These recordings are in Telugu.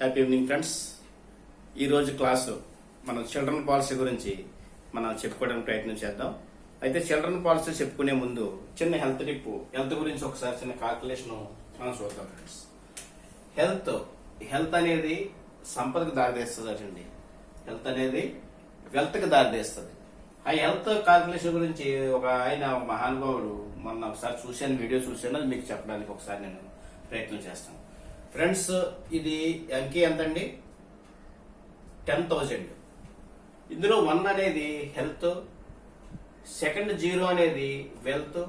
హ్యాపీ ఈవినింగ్ ఫ్రెండ్స్ ఈరోజు క్లాసు మనం చిల్డ్రన్ పాలసీ గురించి మనం చెప్పుకోవడానికి ప్రయత్నం చేద్దాం. అయితే చిల్డ్రన్ పాలసీ చెప్పుకునే ముందు చిన్న హెల్త్ టిప్ హెల్త్ గురించి ఒకసారి చిన్న కాల్కులేషన్ మనం చూద్దాం ఫ్రెండ్స్ హెల్త్ హెల్త్ అనేది సంపదకు దారితీస్తుంది అండి హెల్త్ అనేది వెల్త్కి దారితీస్తుంది. ఆ హెల్త్ కాల్కులేషన్ గురించి ఒక ఆయన మహానుభావుడు మొన్న ఒకసారి చూశాను వీడియో చూశాను అది మీకు చెప్పడానికి ఒకసారి నేను ప్రయత్నం చేస్తాను. ఫ్రెండ్స్ ఇది అంకి ఎంత అండి టెన్ థౌజండ్. ఇందులో వన్ అనేది హెల్త్ సెకండ్ జీరో అనేది వెల్త్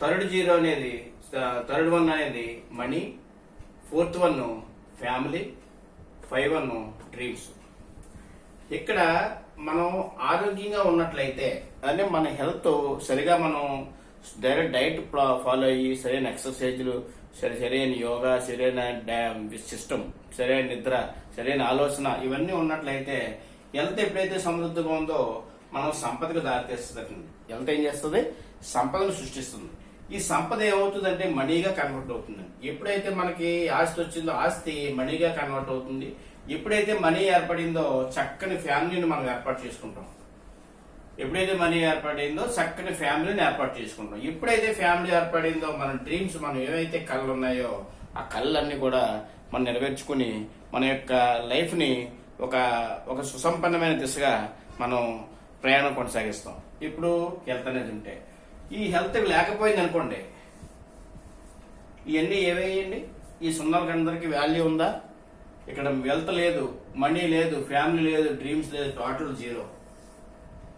థర్డ్ జీరో అనేది థర్డ్ వన్ అనేది money fourth one family five one dreams. ఇక్కడ మనం ఆరోగ్యంగా ఉన్నట్లయితే అంటే మన హెల్త్ సరిగా మనం డైరెక్ట్ డైట్ ఫాలో అయ్యి సరైన ఎక్సర్సైజ్లు సరైన యోగా సరైన సిస్టమ్ సరైన నిద్ర సరైన ఆలోచన ఇవన్నీ ఉన్నట్లయితే హెల్త్ ఎప్పుడైతే సమృద్ధిగా ఉందో మనం సంపదకు దారితీస్తుంది. హెల్త్ ఏం చేస్తుంది? సంపదను సృష్టిస్తుంది. ఈ సంపద ఏమవుతుందంటే మనీగా కన్వర్ట్ అవుతుంది. ఎప్పుడైతే మనకి ఆస్తి వచ్చిందో ఆస్తి మనీగా కన్వర్ట్ అవుతుంది. ఎప్పుడైతే మనీ ఏర్పడిందో చక్కని ఫ్యామిలీని మనం ఏర్పాటు చేసుకుంటాం. ఎప్పుడైతే మనీ ఏర్పడిందో చక్కని ఫ్యామిలీని ఏర్పాటు చేసుకుంటాం ఎప్పుడైతే ఫ్యామిలీ ఏర్పడిందో మన డ్రీమ్స్ మనం ఏవైతే కళ్ళు ఉన్నాయో ఆ కళ్ళన్నీ కూడా మనం నెరవేర్చుకుని మన యొక్క లైఫ్ని ఒక ఒక సుసంపన్నమైన దిశగా మనం ప్రయాణం కొనసాగిస్తాం. ఇప్పుడు హెల్త్ అనేది ఉంటే. ఈ హెల్త్ లేకపోయింది అనుకోండి ఇవన్నీ ఏవేయండి ఈ సున్నాలకి అందరికీ వాల్యూ ఉందా? ఇక్కడ వెల్త్ లేదు మనీ లేదు ఫ్యామిలీ లేదు డ్రీమ్స్ లేదు టోటల్ జీరో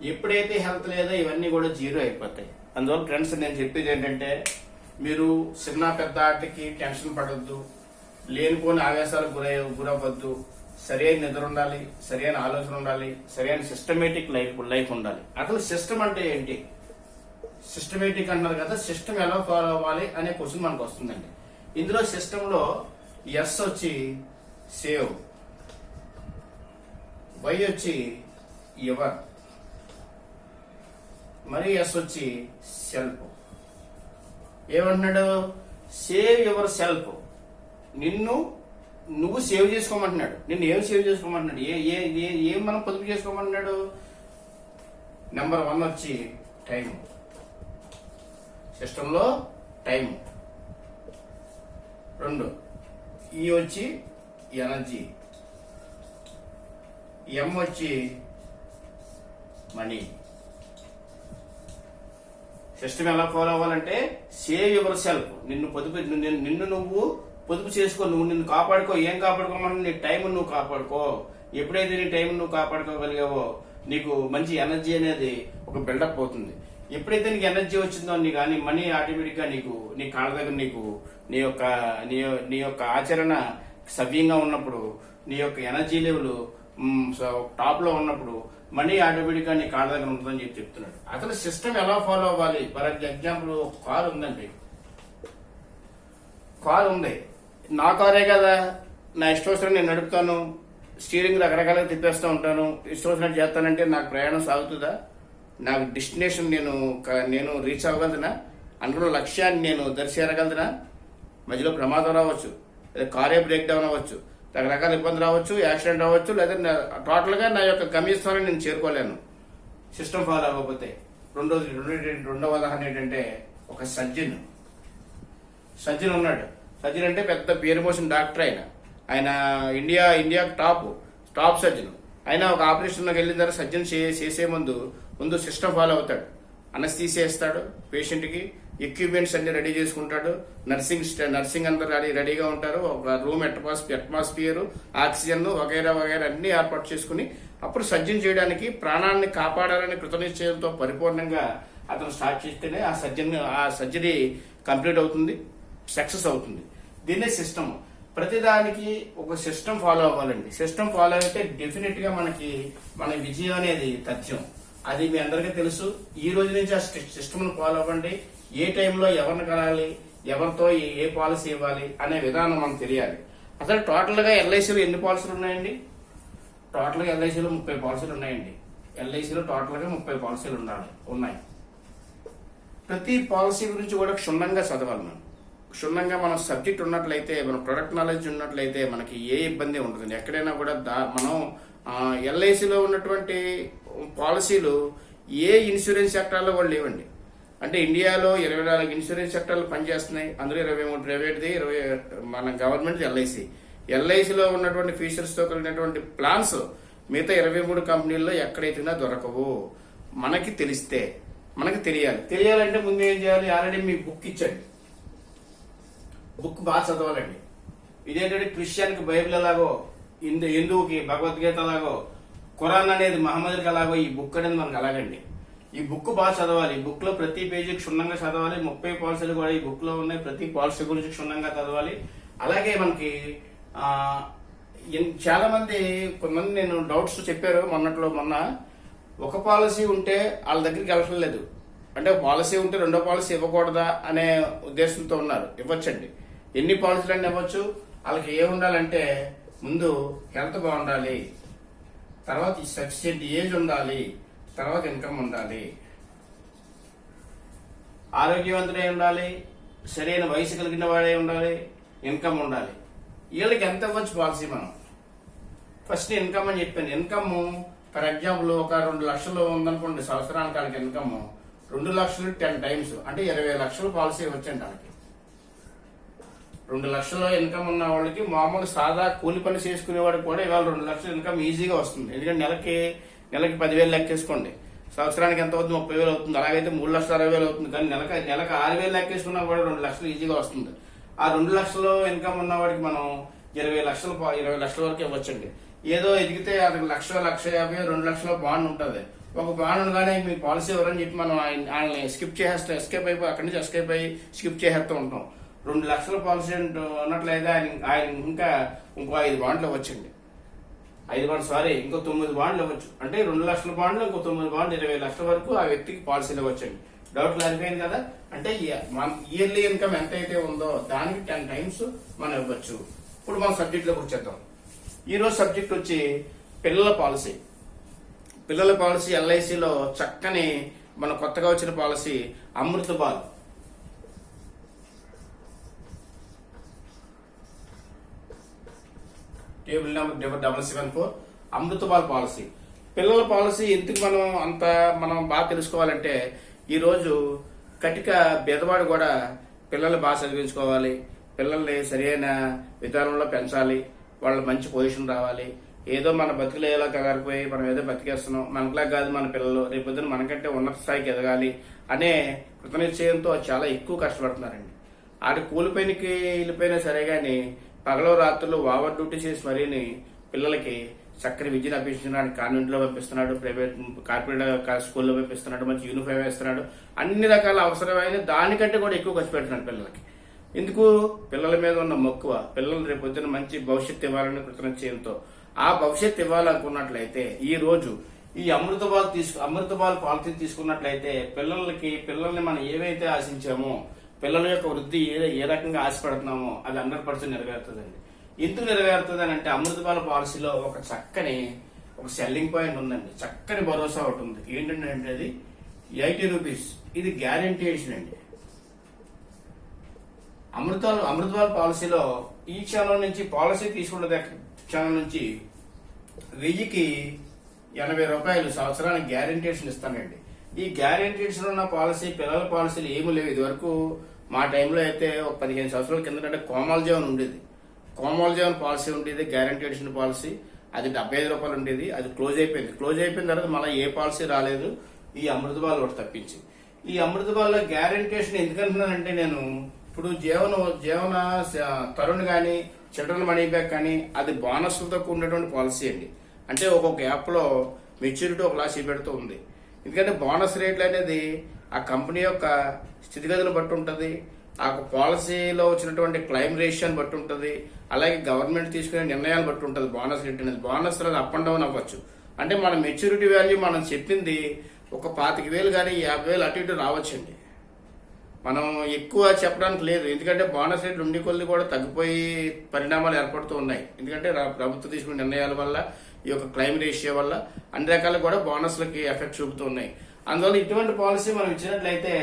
ఎప్పుడైతే హెల్త్ లేదో ఇవన్నీ కూడా జీరో అయిపోతాయి. అందువల్ల ఫ్రెండ్స్ నేను చెప్పేది ఏంటంటే మీరు చిన్న పెద్ద ఆటకి టెన్షన్ పడద్దు. లేనిపోని ఆవేశాలకు గురై గురవ్వద్దు. సరైన నిద్ర ఉండాలి సరైన ఆలోచన ఉండాలి సరైన సిస్టమేటిక్ లైఫ్ లైఫ్ ఉండాలి. అసలు సిస్టమ్ అంటే ఏంటి? సిస్టమేటిక్ అంటారు కదా సిస్టమ్ ఎలా ఫాలో అవ్వాలి అనే క్వశ్చన్ మనకు వస్తుందండి. ఇందులో సిస్టమ్లో ఎస్ వచ్చి సేవ్ వై వచ్చి ఎవర్ మరి ఎస్ వచ్చి సెల్ఫ్. ఏమంటున్నాడు? సేవ్ యువర్ సెల్ఫ్ నిన్ను నువ్వు సేవ్ చేసుకోమంటున్నాడు. నిన్ను ఏం సేవ్ చేసుకోమంటున్నాడు? ఏ ఏ ఏం మనం పొదుపు చేసుకోమంటున్నాడు? నెంబర్ వన్ వచ్చి టైం సిస్టంలో టైం రెండు. ఈ వచ్చి ఎనర్జీ ఎం వచ్చి మనీ సిస్టమ్ ఎలా ఫాలో అవ్వాలంటే సేవ్ యువర్ సెల్ఫ్. నిన్ను పొదుపు నిన్ను- నువ్వు పొదుపు చేసుకో. నువ్వు నిన్ను కాపాడుకో. ఏం కాపాడుకోమని నీ టైం నువ్వు కాపాడుకో. ఎప్పుడైతే నీ టైం నువ్వు కాపాడుకోగలిగావో నీకు మంచి ఎనర్జీ అనేది ఒక బిల్డప్ అవుతుంది. ఎప్పుడైతే నీకు ఎనర్జీ వచ్చిందో నీ కానీ మనీ ఆటోమేటిక్గా నీకు నీ కాళ్ళ దగ్గర నీకు నీ యొక్క నీ నీ యొక్క ఆచరణ సవ్యంగా ఉన్నప్పుడు నీ యొక్క ఎనర్జీ లెవెల్ టాప్లో ఉన్నప్పుడు మనీ ఆటోమేటిక్గా నీ కాళ్ళ దగ్గర ఉంటుందని చెప్పి చెప్తున్నాడు. అసలు సిస్టమ్ ఎలా ఫాలో అవ్వాలి? ఫర్ ఎగ్జాంపుల్ ఒక కార్ ఉందండి. కార్ ఉంది. నా కారే కదా. నా ఇష్టం నేను నడుపుతాను. స్టీరింగ్ రకరకాలుగా తిప్పేస్తూ ఉంటాను. ఇష్టం చేస్తానంటే నాకు ప్రయాణం సాగుతుందా? నాకు డెస్టినేషన్ నేను క- నేను రీచ్ అవ్వగలదునా? అందులో లక్ష్యాన్ని నేను దర్శించగలదునా? మధ్యలో ప్రమాదం రావచ్చు. కారే బ్రేక్ డౌన్ అవ్వచ్చు. రకరకాల ఇబ్బంది రావచ్చు యాక్సిడెంట్ అవ్వచ్చు లేదా టోటల్గా నా యొక్క గమ్యస్థానం నేను చేరుకోలేను. సిస్టమ్ ఫాలో అవ్వకపోతే రెండోది రెండో రెండవ ఉదాహరణ ఏంటంటే ఒక సజ్జన్ సజ్జన్ ఉన్నాడు. సజ్జన్ అంటే పెద్ద పేరు మోసిన డాక్టర్ ఆయన. ఆయన India India top top surgeon. ఆయన ఒక ఆపరేషన్లోకి వెళ్ళిన తర్వాత సర్జన్ చే- చేసే ముందు ముందు సిస్టమ్ ఫాలో అవుతాడు. అనస్థీసేస్తాడు పేషెంట్కి ఎక్విప్మెంట్స్ అన్ని రెడీ చేసుకుంటాడు. నర్సింగ్ స్ట- నర్సింగ్ అందరు రెడీ రెడీగా ఉంటారు. ఒక రూమ్ అట్మాస్ అట్మాస్ఫియర్ ఆక్సిజన్ వగైరా వగైరా అన్ని ఏర్పాటు చేసుకుని అప్పుడు సర్జన్ చేయడానికి ప్రాణాన్ని కాపాడాలని కృతనిశ్చయంతో పరిపూర్ణంగా అతను స్టార్ట్ చేస్తేనే ఆ సర్జన్ ఆ సర్జరీ కంప్లీట్ అవుతుంది సక్సెస్ అవుతుంది. దీన్నే సిస్టమ్ ప్రతిదానికి ఒక సిస్టమ్ ఫాలో అవ్వాలండి. సిస్టమ్ ఫాలో అయితే డెఫినెట్గా మనకి మన విజయం అనేది తథ్యం. అది మీ అందరికీ తెలుసు. ఈ రోజు నుంచి ఆ సిస్టమ్ ఫాలో అవ్వండి. ఏ టైంలో ఎవరిని కలాలి ఎవరితో ఏ- పాలసీ ఇవ్వాలి అనే విధానం మనం తెలియాలి. అసలు టోటల్గా ఎల్ఐసీలో ఎన్ని పాలసీలు ఉన్నాయండి? టోటల్గా ఎల్ఐసీలో ముప్పై పాలసీలు ఉన్నాయండి. ఎల్ఐసీలో టోటల్గా ముప్పై పాలసీలు ఉండాలి ఉన్నాయి. ప్రతి పాలసీ గురించి కూడా క్షుణ్ణంగా చదవాలి మనం. క్షుణ్ణంగా మనం సబ్జెక్ట్ ఉన్నట్లయితే మన ప్రొడక్ట్ నాలెడ్జ్ ఉన్నట్లయితే మనకి ఏ ఇబ్బంది ఉండదు. ఎక్కడైనా కూడా దా మనం ఎల్ఐసిలో ఉన్నటువంటి పాలసీలు ఏ ఇన్సూరెన్స్ సెక్టార్లో కూడా లేవండి. అంటే ఇండియాలో ఇరవై నాలుగు ఇన్సూరెన్స్ సెక్టార్లు పనిచేస్తున్నాయి. అందులో ఇరవై మూడు ప్రైవేట్ది ఇరవై మన గవర్నమెంట్ ఎల్ఐసి. ఎల్ఐసిలో ఉన్నటువంటి ఫీచర్స్తో కలిగినటువంటి ప్లాన్స్ మిగతా ఇరవై మూడు కంపెనీల్లో ఎక్కడైతేనా దొరకవు. మనకి తెలిస్తే మనకి తెలియాలి. తెలియాలంటే ముందు ఏం చేయాలి? ఆల్రెడీ మీ బుక్ ఇచ్చండి. బుక్ బాగా చదవాలండి. ఇదేంటంటే క్రిస్టియన్కి బైబిల్ ఎలాగో ఇందు హిందువుకి భగవద్గీత ఎలాగో ఖురాన్ అనేది మహమ్మద్కి ఎలాగో ఈ బుక్ అనేది మనకు అలాగండి. ఈ బుక్ బాగా చదవాలి. ఈ బుక్లో ప్రతి పేజీ క్షుణ్ణంగా చదవాలి. ముప్పై పాలసీలు కూడా ఈ బుక్లో ఉన్నాయి. ప్రతి పాలసీ గురించి క్షుణ్ణంగా చదవాలి. అలాగే మనకి చాలా మంది కొంతమంది నేను డౌట్స్ చెప్పారు మొన్నట్లో మొన్న. ఒక పాలసీ ఉంటే వాళ్ళ దగ్గరికి వెళ్ళలేదు అంటే పాలసీ ఉంటే రెండో పాలసీ ఇవ్వకూడదా అనే ఉద్దేశంతో ఉన్నారు. ఇవ్వచ్చండి. ఎన్ని పాలసీలు అన్నీ ఇవ్వచ్చు. వాళ్ళకి ఏ ఉండాలంటే ముందు హెల్త్ బాగుండాలి. తర్వాత సఫిషియెంట్ ఏజ్ ఉండాలి తర్వాత ఇన్కమ్ ఉండాలి. ఆరోగ్యవంతుడే ఉండాలి సరైన వయసు కలిగిన వాడే ఉండాలి ఇన్కమ్ ఉండాలి. వీళ్ళకి ఎంత ఇవ్వచ్చు పాలసీ మనం? ఫస్ట్ ఇన్కమ్ అని చెప్పాను. ఇన్కమ్ ఫర్ ఎగ్జాంపుల్ ఒక రెండు లక్షలు ఉందనుకోండి సంవత్సరానికి వాళ్ళకి ఇన్కమ్ రెండు లక్షలు టెన్ టైమ్స్ అంటే ఇరవై లక్షలు పాలసీ వచ్చండి వాళ్ళకి. రెండు లక్షల ఇన్కమ్ ఉన్న వాళ్ళకి మామూలు సాదా కూలి పని చేసుకునే వాడికి కూడా ఇవాళ రెండు లక్షల ఇన్కమ్ ఈజీగా వస్తుంది. ఎందుకంటే నెలకి నెలకి పదివేలు లెక్కేసుకోండి. సంవత్సరానికి ఎంత అవుతుంది? ముప్పై వేలు అవుతుంది. అలాగైతే మూడు లక్షల అరవై వేలు అవుతుంది. కానీ నెలకి నెలకు ఆరు వేలు లెక్కేసుకున్నా కూడా రెండు లక్షలు ఈజీగా వస్తుంది. ఆ రెండు లక్షలు ఇన్కమ్ ఉన్న వాడికి మనం ఇరవై లక్షలు ఇరవై లక్షల వరకు ఇవ్వచ్చండి. ఏదో ఎదిగితే అతనికి లక్ష లక్ష యాభై రెండు లక్షల బాండ్ ఉంటుంది. ఒక బాండ్ ఉండగానే మీ పాలసీ ఎవరని చెప్పి మనం ఆయన- స్కిప్ చేసేస్తాం ఎస్కేప్ అయిపోయి అక్కడి నుంచి ఎస్కేప్ అయ్యి స్కిప్ చేసేస్తూ ఉంటాం. రెండు లక్షల పాలసీ ఉన్నట్లయితే ఆయన ఆయన ఇంకా ఇంకో ఐదు బాండ్లు ఇవ్వచ్చండి. ఐదు బాండ్ సారీ ఇంకో తొమ్మిది బాండ్లు ఇవ్వచ్చు. అంటే రెండు లక్షల బాండ్లు ఇంకో తొమ్మిది బాండ్లు ఇరవై లక్షల వరకు ఆ వ్యక్తికి పాలసీలు ఇవ్వచ్చండి. డౌట్ క్లారిఫై అయింది కదా? అంటే మన ఇయర్లీ ఇన్కమ్ ఎంత అయితే ఉందో దానికి టెన్ టైమ్స్ మనం ఇవ్వచ్చు. ఇప్పుడు మన సబ్జెక్ట్లోకి వచ్చేద్దాం. ఈ రోజు సబ్జెక్ట్ వచ్చి పిల్లల పాలసీ. పిల్లల పాలసీ ఎల్ఐసిలో చక్కని మన కొత్తగా వచ్చిన policy Amrita Bal. Table number double seven four. Amritpal policy. పిల్లల పాలసీ ఎందుకు మనం అంత మనం బాగా తెలుసుకోవాలంటే ఈరోజు కటిక బెదవాడు కూడా పిల్లలు బాగా చదివించుకోవాలి. పిల్లల్ని సరైన విధానంలో పెంచాలి. వాళ్ళ మంచి పొజిషన్ రావాలి. ఏదో మన బతికలేలా కగారిపోయి మనం ఏదో బతికేస్తున్నాం. మనకులా కాదు మన పిల్లలు. రేపొద్దున మనకంటే ఉన్నత స్థాయికి ఎదగాలి అనే కృతనిశ్చయంతో చాలా ఎక్కువ కష్టపడుతున్నారండి. ఆడి కూలిపోయినకి వెళ్ళిపోయినా సరే కానీ పగలో రాత్రులు ఓవర్ డ్యూటీ చేసి మరీని పిల్లలకి చక్కని విద్యను అభ్యసించడానికి కాన్వెంట్లో పంపిస్తున్నాడు ప్రైవేట్ కార్పొరేట్ స్కూల్లో పంపిస్తున్నాడు మంచి యూనిఫామ్ వేస్తున్నాడు. అన్ని రకాల అవసరమైన దానికంటే కూడా ఎక్కువ ఖర్చు పెడుతున్నాడు పిల్లలకి. ఎందుకు పిల్లల మీద ఉన్న మక్కువ పిల్లలు రేపు పొద్దున మంచి భవిష్యత్తు ఇవ్వాలని కృతనిశ్చయంతో ఆ భవిష్యత్తు ఇవ్వాలనుకున్నట్లయితే ఈ రోజు ఈ అమృత బాల్ తీసుకు అమృత బాల్ పాలసీ తీసుకున్నట్లయితే పిల్లలకి పిల్లల్ని మనం ఏవైతే ఆశించామో పిల్లల యొక్క వృద్ధి ఏ ఏ రకంగా ఆశపడుతున్నామో అది హండ్రెడ్ పర్సెంట్ నెరవేరుతుందండి. ఎందుకు నెరవేరుతుంది అని అంటే అమృతపాల పాలసీలో ఒక చక్కని ఒక సెల్లింగ్ పాయింట్ ఉందండి. చక్కని భరోసా ఒకటి ఉంది. ఏంటంటే అది? Eighty rupees. ఇది గ్యారంటీషన్ అండి. అమృతాలు అమృతపాల పాలసీలో ఈ క్షణం నుంచి పాలసీ తీసుకున్న క్షణం నుంచి వెయ్యికి ఎనభై రూపాయలు సంవత్సరానికి గ్యారంటీషన్ ఇస్తానండి. ఈ గ్యారంటీషన్ ఉన్న పాలసీ పిల్లల పాలసీలు ఏమీ లేవు. ఇది వరకు మా టైంలో అయితే ఒక పదిహేను సంవత్సరాల కిందటంటే కోమాల జీవన్ ఉండేది. కోమాల జీవన్ పాలసీ ఉండేది గ్యారంటీషన్ పాలసీ. అది డెబ్బై ఐదు రూపాయలు ఉండేది అది క్లోజ్ అయిపోయింది. క్లోజ్ అయిపోయిన తర్వాత మళ్ళీ ఏ పాలసీ రాలేదు ఈ అమృతబాల్ ఒకటి తప్పించి. ఈ అమృతబాల్లో గ్యారంటీషన్ ఎందుకంటున్నానంటే నేను ఇప్పుడు జీవన జీవన తరుణ్ కానీ చిల్డ్రన్ మనీ బ్యాక్ కానీ అది బోనస్లతో కూడినటువంటి పాలసీ అండి. అంటే ఒక్కొక్క యాప్లో మెచ్యూరిటీ ఒకలా చూపెడుతూ ఉంది. ఎందుకంటే బోనస్ రేట్లు అనేది ఆ కంపెనీ యొక్క స్థితిగతులు బట్టి ఉంటుంది ఆ పాలసీలో వచ్చినటువంటి క్లైమ్ రేషియోని బట్టి ఉంటుంది అలాగే గవర్నమెంట్ తీసుకునే నిర్ణయాలు బట్టి ఉంటుంది బోనస్ రిటర్న్స్ అనేది బోనస్ అనేది అప్ అండ్ డౌన్ అవ్వచ్చు. అంటే మన మెచ్యూరిటీ వాల్యూ మనం చెప్పింది ఒక పాతిక వేలు కానీ యాభై వేలు అటు ఇటు రావచ్చండి. మనం ఎక్కువ చెప్పడానికి లేదు. ఎందుకంటే బోనస్ రేట్లు ఉండి కొద్ది కూడా తగ్గిపోయి పరిణామాలు ఏర్పడుతూ ఉన్నాయి. ఎందుకంటే ప్రభుత్వం తీసుకున్న నిర్ణయాల వల్ల ఈ యొక్క క్లైమ్ రేషియో వల్ల అన్ని రకాలు కూడా బోనస్లకి ఎఫెక్ట్ చూపుతూ ఉన్నాయి. అందువల్ల ఇటువంటి పాలసీ మనం ఇచ్చినట్లయితే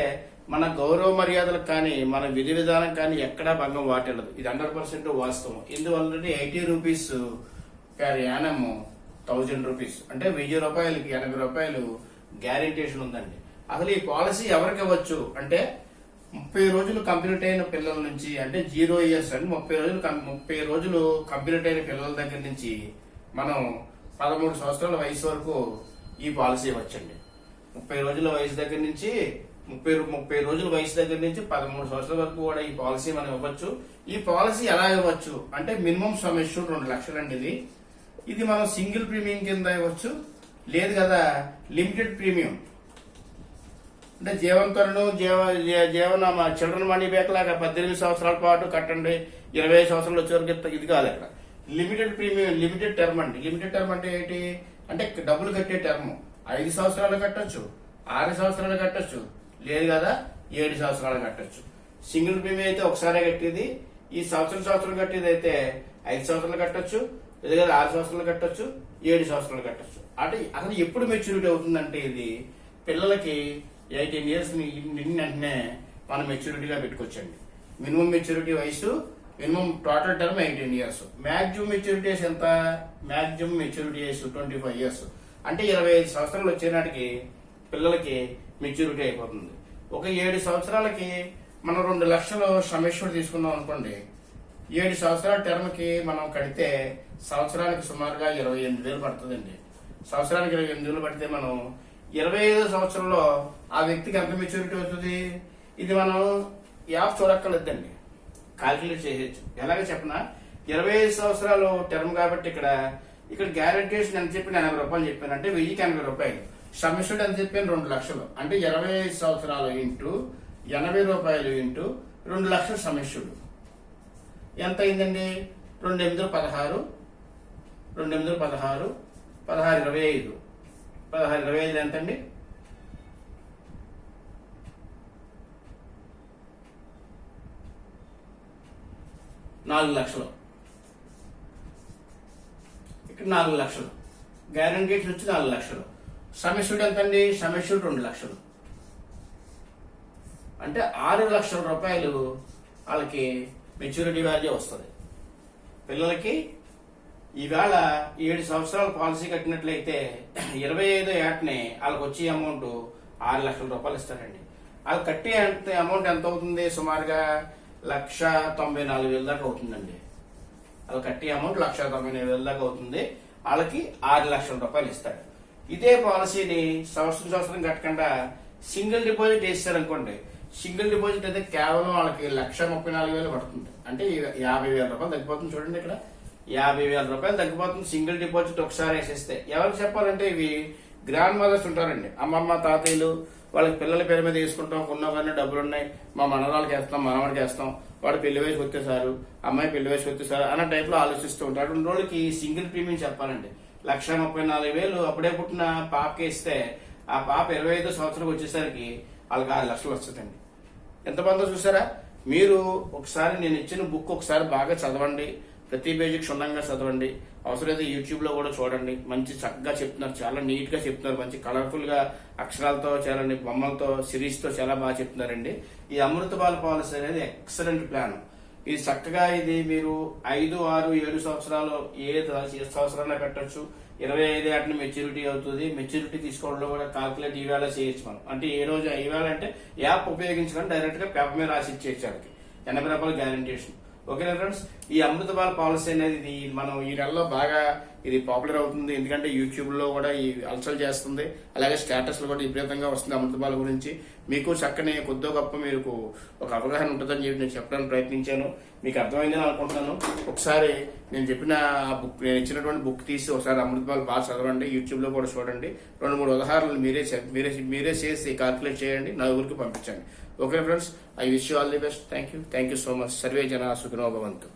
మన గౌరవ మర్యాదలకు కానీ మన విధి విధానం కానీ ఎక్కడా భంగం వాటిల్లదు. ఇది హండ్రెడ్ పర్సెంట్ వాస్తవం. ఇందువల్ల eighty rupees per annum thousand rupees. అంటే వెయ్యి రూపాయలకి ఎనభై రూపాయలు గ్యారెంటేషన్ ఉందండి. అసలు ఈ పాలసీ ఎవరికి ఇవ్వచ్చు? అంటే ముప్పై రోజులు కంప్లీట్ అయిన పిల్లల నుంచి అంటే జీరో ఇయర్స్ అండి ముప్పై రోజులు ముప్పై రోజులు కంప్లీట్ అయిన పిల్లల దగ్గర నుంచి మనం పదమూడు సంవత్సరాల వయసు వరకు ఈ పాలసీ ఇవ్వచ్చండి. ముప్పై రోజుల వయసు దగ్గర నుంచి ముప్పై ముప్పై రోజుల వయసు దగ్గర నుంచి పదమూడు సంవత్సరాల వరకు కూడా ఈ పాలసీ మనం ఇవ్వచ్చు. ఈ పాలసీ ఎలా ఇవ్వచ్చు? అంటే మినిమం సమ్ రెండు లక్షలు అండి ఇది. ఇది మనం సింగిల్ ప్రీమియం కింద ఇవ్వచ్చు. లేదు కదా లిమిటెడ్ ప్రీమియం. అంటే జీవంతరుడు జీవ జీవన మా చిల్డ్రన్ మనీ బ్యాక్ లాగా పద్దెనిమిది సంవత్సరాల పాటు కట్టండి ఇరవై ఐదు సంవత్సరాలు వచ్చే వరకు ఇది కాదు అక్కడ లిమిటెడ్ ప్రీమియం లిమిటెడ్ టర్మ్ అండి. లిమిటెడ్ టర్మ్ అంటే ఏంటి? అంటే డబ్బులు కట్టే టర్మ్. ఐదు సంవత్సరాలు కట్టొచ్చు ఆరు సంవత్సరాలు కట్టొచ్చు లేదు కదా ఏడు సంవత్సరాలు కట్టొచ్చు. సింగిల్ ప్రీమియం అయితే ఒకసారి కట్టేది ఈ సంవత్సరం సంవత్సరం కట్టేది అయితే ఐదు సంవత్సరాలు కట్టొచ్చు లేదు కదా ఆరు సంవత్సరాలు కట్టొచ్చు ఏడు సంవత్సరాలు కట్టొచ్చు. అంటే అసలు ఎప్పుడు మెచ్యూరిటీ అవుతుందంటే ఇది పిల్లలకి ఎయిటీన్ ఇయర్స్ నిన్న వెంటనే మనం మెచ్యూరిటీగా పెట్టుకోవచ్చండి. మినిమం మెచ్యూరిటీ వయసు minimum total term eighteen years. Maximum maturity ఎంత? మ్యాక్సిమం మెచ్యూరిటీ వయసు ట్వంటీ ఫైవ్ ఇయర్స్. అంటే ఇరవై ఐదు సంవత్సరాలు వచ్చేనాటికి పిల్లలకి మెచ్యూరిటీ అయిపోతుంది. ఒక ఏడు సంవత్సరాలకి మనం రెండు లక్షలు సమేశ్వర్ తీసుకున్నాం అనుకోండి ఏడు సంవత్సరాల టర్మ్కి మనం కడితే సంవత్సరానికి సుమారుగా ఇరవై ఎనిమిది వేలు పడుతుందండి. సంవత్సరానికి ఇరవై ఎనిమిది వేలు పడితే మనం ఇరవై ఐదో సంవత్సరంలో ఆ వ్యక్తికి ఎంత మెచ్యూరిటీ అవుతుంది? ఇది మనం యాప్ చూడక్కర్లేదండి. కాల్కులేట్ చేయొచ్చు. ఎలాగ చెప్పిన? ఇరవై ఐదు సంవత్సరాలు టర్మ్ కాబట్టి ఇక్కడ ఇక్కడ గ్యారంటీషన్ అని చెప్పిన ఎనభై రూపాయలు చెప్పాను అంటే వెయ్యికి ఎనభై రూపాయలు. సబ్మిషన్ అని చెప్పాను? రెండు లక్షలు. అంటే ఇరవై ఐదు సంవత్సరాలు ఇంటూ ఎనభై రూపాయలు ఇంటూ రెండు లక్షలు సమిష్యుడు ఎంత అయిందండి? రెండు ఎనిమిది పదహారు. రెండు ఎనిమిది పదహారు. పదహారు ఇరవై ఐదు. పదహారు ఇరవై ఐదు ఎంతండి? నాలుగు లక్షలు. నాలుగు లక్షలు. గ్యారంటీస్ వచ్చి నాలుగు లక్షలు. సమిష్యుడు ఎంతండి? సమస్యుడు రెండు లక్షలు. అంటే ఆరు లక్షల రూపాయలు వాళ్ళకి మెచ్యూరిటీ వాల్యూ వస్తుంది. పిల్లలకి ఈవేళ ఏడు సంవత్సరాల పాలసీ కట్టినట్లయితే ఇరవై ఐదో ఏటనే వాళ్ళకి వచ్చే అమౌంట్ ఆరు లక్షల రూపాయలు ఇస్తారండి. వాళ్ళు కట్టే అమౌంట్ ఎంత అవుతుంది? సుమారుగా లక్ష తొంభై నాలుగు వేల దాకా అవుతుందండి. వాళ్ళు కట్టే అమౌంట్ లక్ష తొంభై వేల దాకా అవుతుంది. వాళ్ళకి ఆరు లక్షల రూపాయలు ఇస్తాడు. ఇదే పాలసీని సంవత్సరం సంవత్సరం కట్టకుండా సింగిల్ డిపాజిట్ వేస్తారనుకోండి సింగిల్ డిపాజిట్ అయితే కేవలం వాళ్ళకి లక్ష ముప్పై నాలుగు వేలు పడుతుంది. అంటే యాభై వేల రూపాయలు తగ్గిపోతుంది చూడండి ఇక్కడ. యాభై వేల రూపాయలు తగ్గిపోతుంది సింగిల్ డిపాజిట్ ఒకసారి వేసేస్తే. ఎవరికి చెప్పాలంటే ఇవి గ్రాండ్ మదర్స్ ఉంటారండి. అమ్మమ్మ తాతయ్యలు వాళ్ళకి పిల్లల పేరు మీద తీసుకుంటాం ఉన్న డబ్బులు ఉన్నాయి మా మనవరాలకి వేస్తాం మనవాడికి వేస్తాం వాడు పెళ్ళి వయసుకి వచ్చేసారు అమ్మాయి పెళ్ళి వయసుకి వచ్చేసారు అన్న టైప్లో ఆలోచిస్తూ ఉంటారు. రెండు రోజులకి సింగిల్ ప్రీమియం చెప్పాలండి. లక్ష ముప్పై నాలుగు వేలు అప్పుడే పుట్టిన పాపకి ఇస్తే ఆ పాప ఇరవై ఐదో సంవత్సరం వచ్చేసరికి వాళ్ళకి ఆరు లక్షలు వస్తుందండి ఎంతమందో చూసారా? మీరు ఒకసారి నేను ఇచ్చిన బుక్ ఒకసారి బాగా చదవండి. ప్రతి పేజీ క్షుణ్ణంగా చదవండి. అవసరమైతే యూట్యూబ్లో కూడా చూడండి. మంచి చక్కగా చెప్తున్నారు. చాలా నీట్గా చెప్తున్నారు. మంచి కలర్ఫుల్గా అక్షరాలతో చాలా బొమ్మలతో సిరీస్తో చాలా బాగా చెప్తున్నారండి. ఈ అమృత బాల పాలసీ అనేది ఎక్సలెంట్ ప్లాన్ ఇది చక్కగా ఇది మీరు ఐదు ఆరు ఏడు సంవత్సరాలు ఏ సంవత్సరాలు కట్టచ్చు ఇరవై ఐదు ఏటని మెచ్యూరిటీ అవుతుంది. మెచ్యూరిటీ తీసుకోవడంలో కూడా కాల్కులేట్ ఈవేళ చేయొచ్చు మనం. అంటే ఏ రోజు ఈవేళ అంటే యాప్ ఉపయోగించడం డైరెక్ట్గా పేపర్ మీద రాసి ఇచ్చేయచ్చు ఎనభై రూపాయలు గ్యారంటీషన్ ఓకేనా ఫ్రెండ్స్ ఈ అమృతపాల పాలసీ అనేది ఇది మనం ఈ నెలలో బాగా ఇది పాపులర్ అవుతుంది. ఎందుకంటే యూట్యూబ్లో కూడా ఈ అలసలు చేస్తుంది. అలాగే స్టేటస్లో కూడా విపరీతంగా వస్తుంది అమృతపాల గురించి. మీకు చక్కని కొద్దో గొప్ప మీకు ఒక అవగాహన ఉంటుందని చెప్పి నేను చెప్పడానికి ప్రయత్నించాను. మీకు అర్థమైందని అనుకుంటున్నాను. ఒకసారి నేను చెప్పిన ఆ బుక్ నేను ఇచ్చినటువంటి బుక్ తీసి ఒకసారి అమృతపాల్ బాగా చదవండి. యూట్యూబ్లో కూడా చూడండి. రెండు మూడు ఉదాహరణలు మీరే మీరే మీరే చేసి కాల్కులేట్ చేయండి. నలుగురికి పంపించండి. Okay, friends, I wish you all the best. Thank you. Thank you so much. Sarve Jana Sukhino Bhavantu.